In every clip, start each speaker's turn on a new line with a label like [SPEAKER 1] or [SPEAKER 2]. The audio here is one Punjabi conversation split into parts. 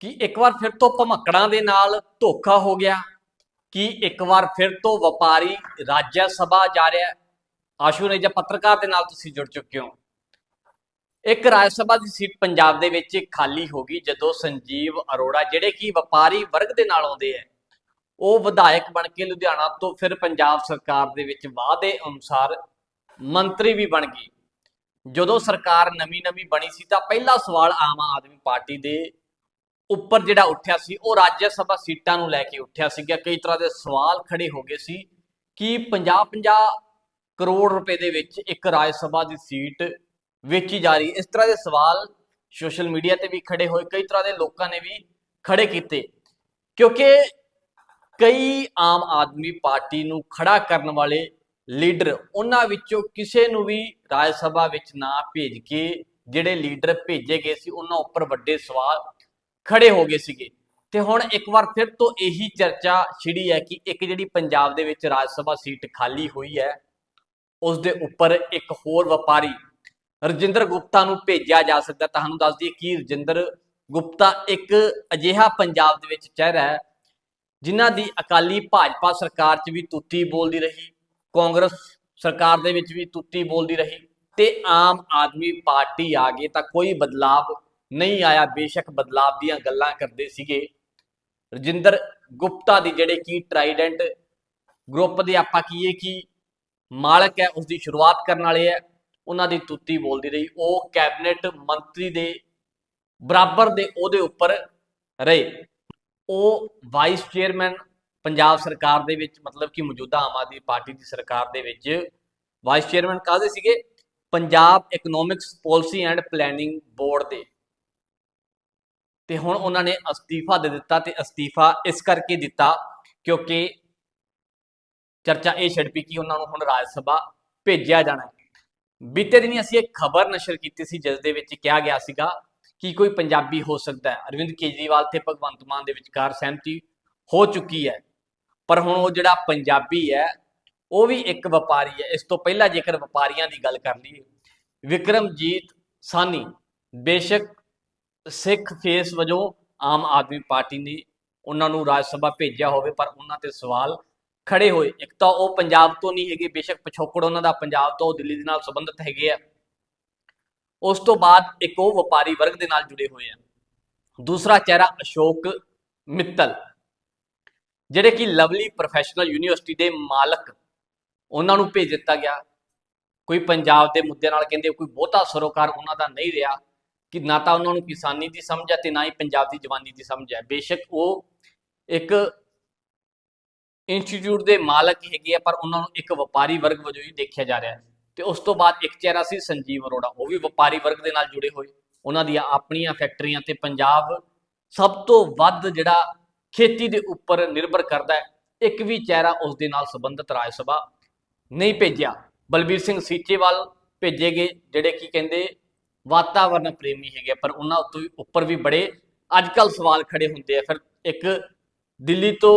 [SPEAKER 1] ਕਿ ਇੱਕ ਵਾਰ ਫਿਰ ਤੋਂ ਭਮਕੜਾਂ ਦੇ ਨਾਲ ਧੋਖਾ ਹੋ ਗਿਆ, ਕਿ ਇੱਕ ਵਾਰ ਫਿਰ ਤੋਂ ਵਪਾਰੀ ਰਾਜ ਸਭਾ ਜਾ ਰਿਹਾ ਆਸ਼ੂ ਨੇ ਜਾਂ ਪੱਤਰਕਾਰ ਦੇ ਨਾਲ ਤੁਸੀਂ ਜੁੜ ਚੁੱਕੇ ਹੋ। ਇੱਕ ਰਾਜ ਸਭਾ ਦੀ ਸੀਟ ਪੰਜਾਬ ਦੇ ਵਿੱਚ ਖਾਲੀ ਹੋ ਗਈ, ਜਦੋਂ ਸੰਜੀਵ ਅਰੋੜਾ, ਜਿਹੜੇ ਕਿ ਵਪਾਰੀ ਵਰਗ ਦੇ ਨਾਲ ਆਉਂਦੇ ਆ ਉਹ ਵਿਧਾਇਕ ਬਣ ਕੇ ਲੁਧਿਆਣਾ ਤੋਂ ਫਿਰ ਪੰਜਾਬ ਸਰਕਾਰ ਦੇ ਵਿੱਚ ਵਾਅਦੇ ਅਨੁਸਾਰ ਮੰਤਰੀ ਵੀ ਬਣ ਗਈ। ਜਦੋਂ ਸਰਕਾਰ ਨਵੀਂ-ਨਵੀਂ ਬਣੀ ਸੀ ਤਾਂ ਪਹਿਲਾ ਸਵਾਲ ਆਮ ਆਦਮੀ ਪਾਰਟੀ ਦੇ ਉੱਪਰ ਜਿਹੜਾ ਉੱਠਿਆ ਸੀ, ਉਹ ਰਾਜ ਸਭਾ ਸੀਟਾਂ ਨੂੰ ਲੈ ਕੇ ਉੱਠਿਆ ਸੀਗਾ। ਕਈ ਤਰ੍ਹਾਂ ਦੇ ਸਵਾਲ ਖੜੇ ਹੋ ਗਏ ਸੀ ਕਿ 50-50 ਕਰੋੜ ਰੁਪਏ ਦੇ ਵਿੱਚ ਇੱਕ ਰਾਜ ਸਭਾ ਦੀ ਸੀਟ ਵੇਚੀ ਜਾ ਰਹੀ। ਇਸ ਤਰ੍ਹਾਂ ਦੇ ਸਵਾਲ ਸੋਸ਼ਲ ਮੀਡੀਆ ਤੇ ਵੀ ਖੜੇ ਹੋਏ, ਕਈ ਤਰ੍ਹਾਂ ਦੇ ਲੋਕਾਂ ਨੇ ਵੀ ਖੜੇ ਕੀਤੇ। ਕਿਉਂਕਿ ਕਈ ਆਮ ਆਦਮੀ ਪਾਰਟੀ ਨੂੰ ਖੜਾ ਕਰਨ ਵਾਲੇ ਲੀਡਰ, ਉਹਨਾਂ ਵਿੱਚੋਂ ਕਿਸੇ ਨੂੰ ਵੀ ਰਾਜ ਸਭਾ ਵਿੱਚ ਨਾ ਭੇਜ ਕੇ ਜਿਹੜੇ ਲੀਡਰ ਭੇਜੇ ਗਏ ਸੀ, ਉਹਨਾਂ ਉੱਪਰ ਵੱਡੇ ਸਵਾਲ ਖੜੇ ਹੋ ਗਏ ਸੀਗੇ। ਤੇ ਹੁਣ ਇੱਕ ਵਾਰ ਫਿਰ ਤੋਂ ਇਹੀ ਚਰਚਾ ਛਿੜੀ ਹੈ ਕਿ ਇੱਕ ਜਿਹੜੀ ਪੰਜਾਬ ਦੇ ਵਿੱਚ ਰਾਜ ਸਭਾ ਸੀਟ ਖਾਲੀ ਹੋਈ ਹੈ, ਉਸ ਦੇ ਉੱਪਰ ਇੱਕ ਹੋਰ ਵਪਾਰੀ ਰਜਿੰਦਰ ਗੁਪਤਾ ਨੂੰ ਭੇਜਿਆ ਜਾ ਸਕਦਾ। ਤੁਹਾਨੂੰ ਦੱਸ ਦਈਏ ਕਿ ਰਜਿੰਦਰ ਗੁਪਤਾ ਇੱਕ ਅਜਿਹਾ ਪੰਜਾਬ ਦੇ ਵਿੱਚ ਚਿਹਰਾ ਹੈ, ਜਿਨ੍ਹਾਂ ਦੀ ਅਕਾਲੀ ਭਾਜਪਾ ਸਰਕਾਰ 'ਚ ਵੀ ਤੁੱਤੀ ਬੋਲਦੀ ਰਹੀ, ਕਾਂਗਰਸ ਸਰਕਾਰ ਦੇ ਵਿੱਚ ਵੀ ਤੁੱਤੀ ਬੋਲਦੀ ਰਹੀ ਤੇ ਆਮ ਆਦਮੀ ਪਾਰਟੀ ਆ ਗਈ, ਤਾਂ ਕੋਈ ਬਦਲਾਵ ਨਹੀਂ ਆਇਆ, ਬੇਸ਼ੱਕ ਬਦਲਾਵ ਦੀਆਂ ਗੱਲਾਂ ਕਰਦੇ ਸੀਗੇ। ਰਜਿੰਦਰ ਗੁਪਤਾ ਦੀ ਜਿਹੜੇ ਕੀ ਟਰਾਈਡੈਂਟ ਗਰੁੱਪ ਦੇ ਆਪਾਂ ਕਹੀਏ ਕਿ ਮਾਲਕ ਹੈ ਉਸ ਦੀ ਸ਼ੁਰੂਆਤ ਕਰਨ ਵਾਲੇ ਹੈ, ਉਹਨਾਂ ਦੀ ਤੁੱਤੀ ਬੋਲਦੀ ਰਹੀ। ਉਹ ਕੈਬਨਿਟ ਮੰਤਰੀ ਦੇ ਬਰਾਬਰ ਦੇ ਉਹਦੇ ਉੱਪਰ ਰਹੇ। ਉਹ ਵਾਈਸ ਚੇਅਰਮੈਨ ਪੰਜਾਬ ਸਰਕਾਰ ਦੇ ਵਿੱਚ, ਮਤਲਬ ਕਿ ਮੌਜੂਦਾ ਆਮ ਆਦਮੀ ਪਾਰਟੀ ਦੀ ਸਰਕਾਰ ਦੇ ਵਿੱਚ ਵਾਈਸ ਚੇਅਰਮੈਨ ਕਾਹਦੇ ਸੀਗੇ? Punjab economics policy and planning board ਦੇ। ਤੇ ਹੁਣ ਉਹਨਾਂ ਨੇ ਅਸਤੀਫਾ ਦੇ ਦਿੱਤਾ ਤੇ ਅਸਤੀਫਾ ਇਸ ਕਰਕੇ ਦਿੱਤਾ ਕਿਉਂਕਿ ਚਰਚਾ ਇਹ ਛਿੜ ਪਈ ਕਿ ਉਹਨਾਂ ਨੂੰ ਹੁਣ ਰਾਜ ਸਭਾ ਭੇਜਿਆ ਜਾਣਾ ਬੀਤੇ ਦਿਨੀ ਅਸੀਂ ਇੱਕ ਖਬਰ ਨਸ਼ਰ ਕੀਤੀ ਸੀ, ਜਿਸ ਦੇ ਵਿੱਚ ਕਿਹਾ ਗਿਆ ਸੀਗਾ ਕਿ ਕੋਈ ਪੰਜਾਬੀ ਹੋ ਸਕਦਾ ਹੈ। ਅਰਵਿੰਦ ਕੇਜਰੀਵਾਲ ਤੇ ਭਗਵੰਤ ਮਾਨ ਦੇ ਵਿਚਕਾਰ ਸਹਿਮਤੀ ਹੋ ਚੁੱਕੀ ਹੈ। ਪਰ ਹੁਣ ਉਹ ਜਿਹੜਾ ਪੰਜਾਬੀ ਹੈ, ਉਹ ਵੀ ਇੱਕ ਵਪਾਰੀ ਹੈ। ਇਸ ਤੋਂ ਪਹਿਲਾਂ ਜੇਕਰ ਵਪਾਰੀਆਂ ਦੀ ਗੱਲ ਕਰ ਲਈਏ, ਵਿਕਰਮਜੀਤ ਸਾਨੀ ਬੇਸ਼ੱਕ ਸਿੱਖ ਫੇਸ ਵਜੋਂ ਆਮ ਆਦਮੀ ਪਾਰਟੀ ਨੇ ਉਹਨਾਂ ਨੂੰ ਰਾਜ ਸਭਾ ਭੇਜਿਆ ਹੋਵੇ, ਪਰ ਉਹਨਾਂ ਤੇ ਸਵਾਲ ਖੜੇ ਹੋਏ। ਇੱਕ ਤਾਂ ਉਹ ਪੰਜਾਬ ਤੋਂ ਨਹੀਂ ਹੈਗੇ, ਬੇਸ਼ੱਕ ਪਿਛੋਕੜ ਉਹਨਾਂ ਦਾ ਪੰਜਾਬ ਤੋਂ ਉਹ ਦਿੱਲੀ ਦੇ ਨਾਲ ਸੰਬੰਧਿਤ ਹੈਗੇ ਆ। ਉਸ ਤੋਂ ਬਾਅਦ ਇੱਕ ਉਹ ਵਪਾਰੀ ਵਰਗ ਦੇ ਨਾਲ ਜੁੜੇ ਹੋਏ ਆ। ਦੂਸਰਾ ਚਿਹਰਾ ਅਸ਼ੋਕ ਮਿੱਤਲ, ਜਿਹੜੇ ਕਿ ਲਵਲੀ ਪ੍ਰੋਫੈਸ਼ਨਲ ਯੂਨੀਵਰਸਿਟੀ ਦੇ ਮਾਲਕ ਉਹਨਾਂ ਨੂੰ ਭੇਜ ਦਿੱਤਾ ਗਿਆ। ਕੋਈ ਪੰਜਾਬ ਦੇ ਮੁੱਦੇ ਨਾਲ ਕਹਿੰਦੇ, ਕੋਈ ਬਹੁਤਾ ਸਰੋਕਾਰ ਉਹਨਾਂ ਦਾ ਨਹੀਂ ਰਿਹਾ। ਕਿ ਨਾ ਤਾਂ ਉਹਨਾਂ ਨੂੰ ਕਿਸਾਨੀ ਦੀ ਸਮਝ ਹੈ ਤੇ ਨਾ ਹੀ ਪੰਜਾਬ ਦੀ ਜਵਾਨੀ ਦੀ ਸਮਝ ਹੈ। ਬੇਸ਼ੱਕ ਉਹ ਇੱਕ ਇੰਸਟੀਚਿਊਟ ਦੇ ਮਾਲਕ ਹੀ ਹੈਗੇ ਆ, ਪਰ ਉਹਨਾਂ ਨੂੰ ਇੱਕ ਵਪਾਰੀ ਵਰਗ ਵਜੋਂ ਹੀ ਦੇਖਿਆ ਜਾ ਰਿਹਾ ਹੈ। ਤੇ ਉਸ ਤੋਂ ਬਾਅਦ ਇੱਕ ਚਿਹਰਾ ਸੀ ਸੰਜੀਵ ਅਰੋੜਾ, ਉਹ ਵੀ ਵਪਾਰੀ ਵਰਗ ਦੇ ਨਾਲ ਜੁੜੇ ਹੋਏ। ਉਹਨਾਂ ਦੀਆਂ ਆਪਣੀਆਂ ਫੈਕਟਰੀਆਂ ਤੇ ਪੰਜਾਬ ਸਭ ਤੋਂ ਵੱਧ ਜਿਹੜਾ ਖੇਤੀ ਦੇ ਉੱਪਰ ਨਿਰਭਰ ਕਰਦਾ ਹੈ, ਇੱਕ ਵੀ ਚਿਹਰਾ ਉਸ ਦੇ ਨਾਲ ਸੰਬੰਧਿਤ ਰਾਜ ਸਭਾ ਨਹੀਂ ਭੇਜਿਆ। ਬਲਬੀਰ ਸਿੰਘ ਸੀਚੇਵਾਲ ਭੇਜੇ ਗਏ, ਜਿਹੜੇ ਕੀ ਕਹਿੰਦੇ ਵਾਤਾਵਰਨ ਪ੍ਰੇਮੀ ਹੈਗੇ ਆ, ਪਰ ਉਹਨਾਂ ਉੱਤੇ ਵੀ ਉੱਪਰ ਵੀ ਬੜੇ ਅੱਜ ਅੱਜਕੱਲ ਸਵਾਲ ਖੜੇ ਹੁੰਦੇ ਆ। ਫਿਰ ਇੱਕ ਦਿੱਲੀ ਤੋਂ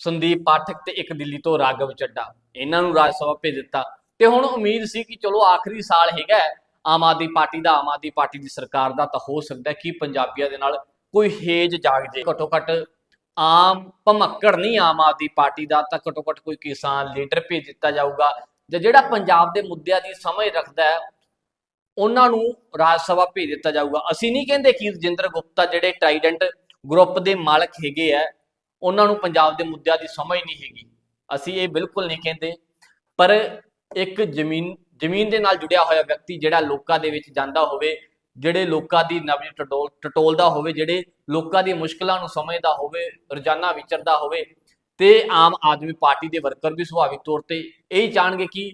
[SPEAKER 1] ਸੰਦੀਪ ਪਾਠਕ ਤੇ ਇੱਕ ਦਿੱਲੀ ਤੋਂ ਰਾਘਵ ਚੱਡਾ ਇਹਨਾਂ ਨੂੰ ਰਾਜ ਸਭਾ ਭੇਜ ਦਿੱਤਾ। ਤੇ ਹੁਣ ਉਮੀਦ ਸੀ ਕਿ ਚਲੋ ਆਖਰੀ ਸਾਲ ਹੈਗਾ ਆਮ ਆਦਮੀ ਪਾਰਟੀ ਦਾ ਆਮ ਆਦਮੀ ਪਾਰਟੀ ਦੀ ਸਰਕਾਰ ਦਾ ਤਾਂ ਹੋ ਸਕਦਾ ਹੈ ਕਿ ਪੰਜਾਬੀਆਂ ਦੇ ਨਾਲ ਕੋਈ ਹੇਜ ਜਾਗ ਜੇ। ਘੱਟੋ ਘੱਟ ਆਮ ਭਮੱਕੜ ਨਹੀਂ ਆਮ ਆਦਮੀ ਪਾਰਟੀ ਦਾ ਤਾਂ ਘੱਟੋ ਘੱਟ ਕੋਈ ਕਿਸਾਨ ਲੀਡਰ ਭੇਜ ਦਿੱਤਾ ਜਾਊਗਾ। ਜਾਂ ਜਿਹੜਾ ਪੰਜਾਬ ਦੇ ਮੁੱਦਿਆਂ ਦੀ ਸਮਝ ਰੱਖਦਾ ਹੈ ਉਹਨਾਂ ਨੂੰ ਰਾਜ ਸਭਾ ਭੇਜ ਦਿੱਤਾ ਜਾਊਗਾ। ਅਸੀਂ ਨਹੀਂ ਕਹਿੰਦੇ ਕਿ ਰਜਿੰਦਰ ਗੁਪਤਾ ਜਿਹੜੇ ਟ੍ਰਾਈਡੈਂਟ ਗਰੁੱਪ ਦੇ ਮਾਲਕ ਹੈਗੇ ਆ, ਉਹਨਾਂ ਨੂੰ ਪੰਜਾਬ ਦੇ ਮੁੱਦਿਆਂ ਦੀ ਸਮਝ ਨਹੀਂ ਹੈਗੀ। ਅਸੀਂ ਇਹ ਬਿਲਕੁਲ ਨਹੀਂ ਕਹਿੰਦੇ। ਪਰ ਇੱਕ ਜ਼ਮੀਨ ਜ਼ਮੀਨ ਦੇ ਨਾਲ ਜੁੜਿਆ ਹੋਇਆ ਵਿਅਕਤੀ ਜਿਹੜਾ ਲੋਕਾਂ ਦੇ ਵਿੱਚ ਜਾਂਦਾ ਹੋਵੇ, ਜਿਹੜੇ ਲੋਕਾਂ ਦੀ ਨਬਜ਼ ਟਟੋਲ ਟਟੋਲਦਾ ਹੋਵੇ, ਜਿਹੜੇ ਲੋਕਾਂ ਦੀ ਮੁਸ਼ਕਲਾਂ ਨੂੰ ਸਮਝਦਾ ਹੋਵੇ, ਰੋਜ਼ਾਨਾ ਵਿਚਰਦਾ ਹੋਵੇ, ਤੇ ਆਮ ਆਦਮੀ ਪਾਰਟੀ ਦੇ ਵਰਕਰ ਵੀ ਸੁਭਾਵਿਕ ਤੌਰ ਤੇ ਇਹ ਚਾਹਣਗੇ ਕਿ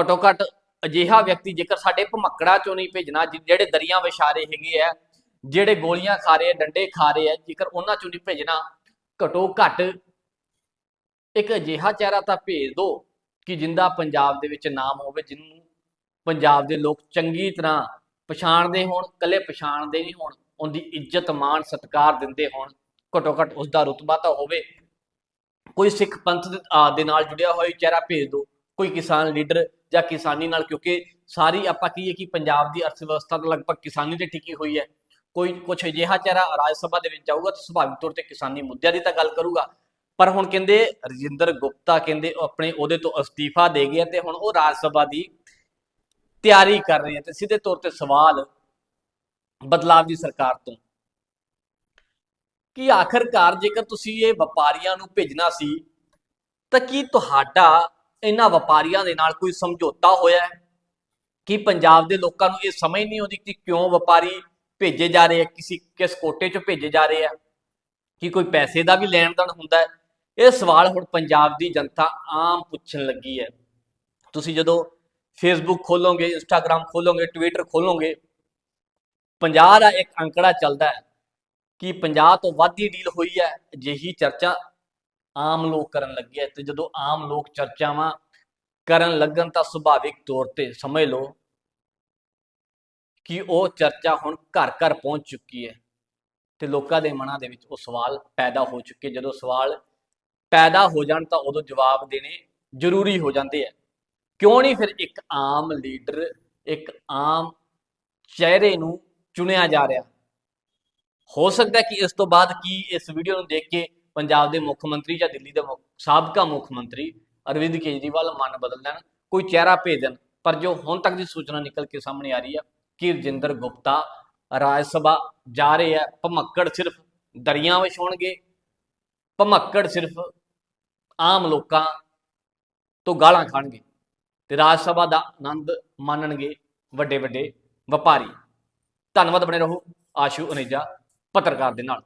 [SPEAKER 1] ਘੱਟੋ ਘੱਟ ਅਜਿਹਾ ਵਿਅਕਤੀ ਜੇਕਰ ਸਾਡੇ ਭਮੱਕੜਾ ਚੋਂ ਨਹੀਂ ਭੇਜਣਾ ਜਿ- ਜਿਹੜੇ ਦਰਿਆ ਵਿਸ਼ਾਰੇ ਹੈਗੇ ਆ ਜਿਹੜੇ ਗੋਲੀਆਂ ਖਾ ਰਹੇ ਆ ਡੰਡੇ ਖਾ ਰਹੇ ਆ ਜੇਕਰ ਉਹਨਾਂ ਚੋਂ ਨਹੀਂ ਭੇਜਣਾ ਘਟੋ ਘੱਟ ਇੱਕ ਅਜਿਹਾ ਚਿਹਰਾ ਤਾਂ ਭੇਜ ਦਿਓ ਕਿ ਜਿੰਦਾ ਪੰਜਾਬ ਦੇ ਵਿੱਚ ਨਾਮ ਹੋਵੇ ਜਿਹਨੂੰ ਪੰਜਾਬ ਦੇ ਲੋਕ ਚੰਗੀ ਤਰ੍ਹਾਂ ਪਛਾਣਦੇ ਹੋਣ ਕੱਲੇ ਪਛਾਣਦੇ ਨਹੀਂ ਹੋਣ ਉਹਦੀ ਇੱਜ਼ਤ ਮਾਣ ਸਤਿਕਾਰ ਦਿੰਦੇ ਹੋਣ ਘਟੋ ਘੱਟ ਉਸ ਦਾ ਰੁਤਬਾ ਤਾਂ ਹੋਵੇ। ਕੋਈ ਸਿੱਖ ਪੰਥ ਆ, ਦੇ ਨਾਲ ਜੁੜਿਆ ਹੋਇਆ ਚਿਹਰਾ ਭੇਜ ਦਿਓ ਕੋਈ ਕਿਸਾਨ ਲੀਡਰ ਜਾਂ ਕਿਸਾਨੀ ਨਾਲ, ਕਿਉਂਕਿ ਸਾਰੀ ਆਪਾਂ ਕਹੀਏ ਕਿ ਪੰਜਾਬ ਦੀ ਅਰਥ ਵਿਵਸਥਾ ਤਾਂ ਲਗਭਗ ਕਿਸਾਨੀ ਤੇ ਟਿਕੀ ਹੋਈ ਹੈ। ਕੋਈ ਕੁਛ ਅਜਿਹਾ ਚਿਹਰਾ ਰਾਜ ਸਭਾ ਦੇ ਵਿੱਚ ਜਾਊਗਾ ਤਾਂ ਸੁਭਾਵਿਕ ਤੌਰ ਤੇ ਕਿਸਾਨੀ ਮੁੱਦਿਆਂ ਦੀ ਤਾਂ ਗੱਲ ਕਰੂਗਾ। ਪਰ ਹੁਣ ਕਹਿੰਦੇ ਰਜਿੰਦਰ ਗੁਪਤਾ ਕਹਿੰਦੇ ਆਪਣੇ ਉਹਦੇ ਤੋਂ ਅਸਤੀਫਾ ਦੇ ਗਿਆ ਤੇ ਹੁਣ ਉਹ ਰਾਜ ਸਭਾ ਦੀ ਤਿਆਰੀ ਕਰ ਰਹੇ ਆ ਤੇ ਸਿੱਧੇ ਤੌਰ ਤੇ ਸਵਾਲ ਬਦਲਾਵ ਦੀ ਸਰਕਾਰ ਤੋਂ। ਕਿ ਆਖਰਕਾਰ ਜੇਕਰ ਤੁਸੀਂ ਇਹ ਵਪਾਰੀਆਂ ਨੂੰ ਭੇਜਣਾ ਸੀ ਤਾਂ ਕੀ ਤੁਹਾਡਾ ਇਹਨਾਂ ਵਪਾਰੀਆਂ ਦੇ ਨਾਲ ਕੋਈ ਸਮਝੌਤਾ ਹੋਇਆ ਹੈ? ਕਿ ਪੰਜਾਬ ਦੇ ਲੋਕਾਂ ਨੂੰ ਇਹ ਸਮਝ ਨਹੀਂ ਆਉਂਦੀ ਕਿ ਕਿਉਂ ਵਪਾਰੀ ਭੇਜੇ ਜਾ ਰਹੇ ਆ, ਕਿਸੇ, ਕਿਸ ਕੋਟੇ 'ਚ ਭੇਜੇ ਜਾ ਰਹੇ ਆ? ਕਿ ਕੋਈ ਪੈਸੇ ਦਾ ਵੀ ਲੈਣ ਦੇਣ ਹੁੰਦਾ ਹੈ? ਇਹ ਸਵਾਲ ਹੁਣ ਪੰਜਾਬ ਦੀ ਜਨਤਾ ਆਮ ਪੁੱਛਣ ਲੱਗੀ ਹੈ। ਤੁਸੀਂ ਜਦੋਂ ਫੇਸਬੁੱਕ ਖੋਲੋਗੇ ਇੰਸਟਾਗ੍ਰam ਖੋਲੋਗੇ ਟਵਿੱਟਰ ਖੋਲੋਗੇ 50 ਦਾ ਇੱਕ ਅੰਕੜਾ ਚੱਲਦਾ ਹੈ ਕਿ 50 ਤੋਂ ਵੱਧ ਦੀ ਡੀਲ ਹੋਈ ਹੈ, ਅਜਿਹੀ ਚਰਚਾ ਆਮ ਲੋਕ ਕਰਨ ਲੱਗੇ ਹੈ ਤੇ ਜਦੋਂ ਆਮ ਲੋਕ ਚਰਚਾਵਾਂ ਕਰਨ ਲੱਗਣ ਤਾਂ ਸੁਭਾਵਿਕ ਤੌਰ ਤੇ ਸਮਝ ਲਓ ਕਿ ਉਹ ਚਰਚਾ ਹੁਣ ਘਰ ਘਰ ਪਹੁੰਚ ਚੁੱਕੀ ਹੈ ਤੇ ਲੋਕਾਂ ਦੇ ਮਨਾਂ ਦੇ ਵਿੱਚ ਉਹ ਸਵਾਲ ਪੈਦਾ ਹੋ ਚੁੱਕੇ। ਜਦੋਂ ਸਵਾਲ ਪੈਦਾ ਹੋ ਜਾਣ ਤਾਂ ਉਦੋਂ ਜਵਾਬ ਦੇਣੇ ਜ਼ਰੂਰੀ ਹੋ ਜਾਂਦੇ ਆ। ਕਿਉਂ ਨਹੀਂ ਫਿਰ ਇੱਕ ਆਮ ਲੀਡਰ, ਇੱਕ ਆਮ ਚਿਹਰੇ ਨੂੰ ਚੁਣਿਆ ਜਾ ਰਿਹਾ? ਹੋ ਸਕਦਾ ਕਿ ਇਸ ਤੋਂ ਬਾਅਦ ਕੀ ਇਸ ਵੀਡੀਓ ਨੂੰ ਦੇਖ ਕੇ ਪੰਜਾਬ ਦੇ ਮੁੱਖ ਮੰਤਰੀ ਜਾਂ ਦਿੱਲੀ ਦੇ ਮੁੱਖ- ਸਾਬਕਾ ਮੁੱਖ ਮੰਤਰੀ ਅਰਵਿੰਦ ਕੇਜਰੀਵਾਲ ਮਨ ਬਦਲ ਲੈਣ, ਕੋਈ ਚਿਹਰਾ ਭੇਜ ਦੇਣ। ਪਰ ਜੋ ਹੁਣ ਤੱਕ ਦੀ ਸੂਚਨਾ ਨਿਕਲ ਕੇ ਸਾਹਮਣੇ ਆ ਰਹੀ ਹੈ ਕਿ ਰਜਿੰਦਰ ਗੁਪਤਾ ਰਾਜ ਸਭਾ ਜਾ ਰਹੇ ਹੈ, ਭਮੱਕੜ ਸਿਰਫ ਦਰਿਆ ਵਿਛਾਉਣਗੇ, ਭਮੱਕੜ ਸਿਰਫ ਆਮ ਲੋਕਾਂ ਤੋਂ ਗਾਲਾਂ ਖਾਣਗੇ ਤੇ ਰਾਜ ਸਭਾ ਦਾ ਆਨੰਦ ਮਾਣਨਗੇ ਵੱਡੇ ਵੱਡੇ ਵਪਾਰੀ। ਧੰਨਵਾਦ, ਬਣੇ ਰਹੋ ਆਸ਼ੂ ਅਨੇਜਾ ਪੱਤਰਕਾਰ ਦੇ ਨਾਲ।